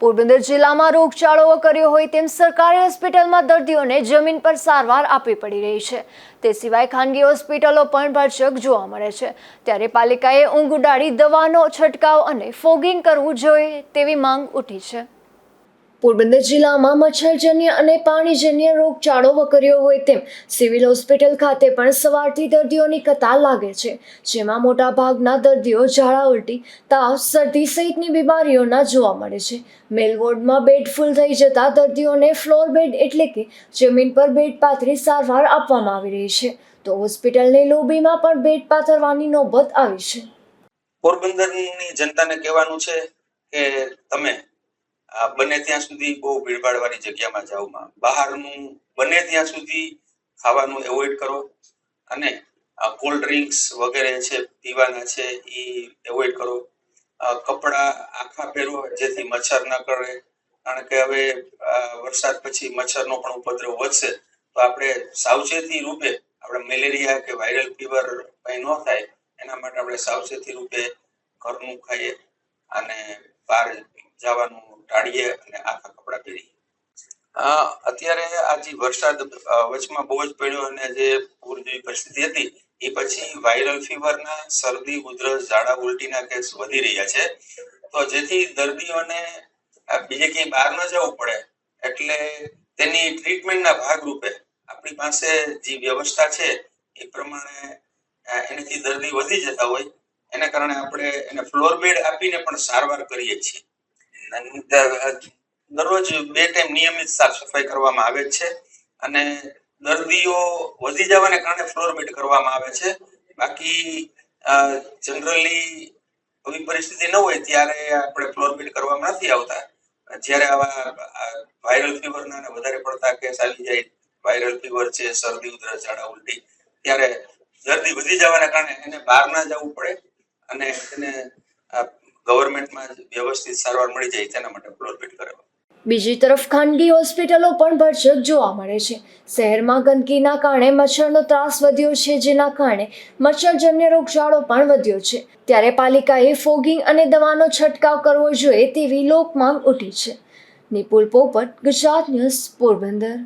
પોરબંદર જિલ્લામાં રોગચાળો કર્યો હોય તેમ સરકારી હોસ્પિટલમાં દર્દીઓને જમીન પર સારવાર આપવી પડી રહી છે. તે સિવાય ખાનગી હોસ્પિટલો પણ ભરચક જોવા મળે છે. ત્યારે પાલિકાએ ઊંઘ ઉડાડી દવાનો છંટકાવ અને ફોગિંગ કરવું જોઈએ તેવી માંગ ઉઠી છે. પોરબંદર જિલ્લામાં મચ્છરજન્ય અને પાણીજન્ય રોગચાળો વકર્યો હોય તેમ સિવિલ હોસ્પિટલ ખાતે પણ સવારથી દર્દીઓની કતાર લાગે છે, જેમાં મોટા ભાગના દર્દીઓ ઝાડા ઉલટી, તાવ, શરદી સહિતની બીમારીઓના જોવા મળે છે. મેલ વોર્ડમાં બેડ ફૂલ થઈ જતા દર્દીઓને ફ્લોર બેડ એટલે કે જમીન પર બેડ પાથરી સારવાર આપવામાં આવી રહી છે. તો હોસ્પિટલની લોબીમાં પણ બેડ પાથરવાની નોબત આવી છે. પોરબંદરની જનતાને કહેવાનું છે કે તમે બને ત્યાં સુધી બહુ ભીડભાડ વાળી જગ્યામાં જાવમાં બહારનું બને ત્યાં સુધી ખાવાનું એવોઇડ કરો અને કોલ્ડ ડ્રિંક્સ વગેરે છે, પીવાના છે એ એવોઇડ કરો. કપડા આખા પહેરો જેથી મચ્છર ન કરે. કારણ કે હવે વરસાદ પછી મચ્છરનો પણ ઉપદ્રવ વધશે. તો આપણે સાવચેતી રૂપે આપણે મેલેરિયા કે વાયરલ ફીવર કંઈ ન થાય, એના માટે આપણે સાવચેતી રૂપે ઘરનું ખાઈએ અને બહાર જવાનું ટાળીએ અને આખા કપડાં પહેરીએ. અત્યારે આ જે વરસાદ વચમાં બહુ જ પડ્યો અને જે પૂર જેવી પરિસ્થિતિ હતી, એ પછી વાયરલ ફીવરના શરદી, ઉધરસ, ઝાડા, ઉલટીના કેસ વધી રહ્યા છે. તો જેથી દર્દીઓને બીજે ક્યાંય બહાર ન જવું પડે, એટલે તેની ટ્રીટમેન્ટના ભાગરૂપે આપણી પાસે જે વ્યવસ્થા છે, એ પ્રમાણે એનાથી દર્દી વધી જતા હોય. એના કારણે આપણે એને ફ્લોર બેડ આપીને પણ સારવાર કરીએ છીએ. દરરોજ બે ટાઈમ નિયમિત સાફ સફાઈ કરવામાં આવે છે અને દર્દીઓ વધી જવાને કારણે ફ્લોર બેડ કરવામાં આવે છે. બાકી જનરલી આવી પરિસ્થિતિ ન હોય ત્યારે આપણે ફ્લોર બેડ કરવામાં નથી આવતા. જ્યારે આવા વાયરલ ફીવરના વધારે પડતા કેસ આવી જાય, વાયરલ ફીવર છે, શરદી, ઉધરસ, ઝાડા, ઉલટી, ત્યારે દર્દી વધી જવાના કારણે એને બહાર ના જવું પડે અને એને ગવર્મેન્ટમાં વ્યવસ્થિત સારવાર મળી જાય તેના માટે ફ્લોર કરાવવા બીજી તરફ ખાનગી હોસ્પિટલો પણ ભરચક જોવા મળે છે. શહેરમાં ગંદકીના કારણે મચ્છરનો ત્રાસ વધ્યો છે, જેના કારણે મચ્છરજન્ય રોગચાળો પણ વધ્યો છે. ત્યારે પાલિકાએ ફોગિંગ અને દવાનો છંટકાવ કરવો જોઈએ તેવી લોકમાંગ ઉઠી છે. નિપુલ પોપટ, ગુજરાત ન્યૂઝ પોરબંદર.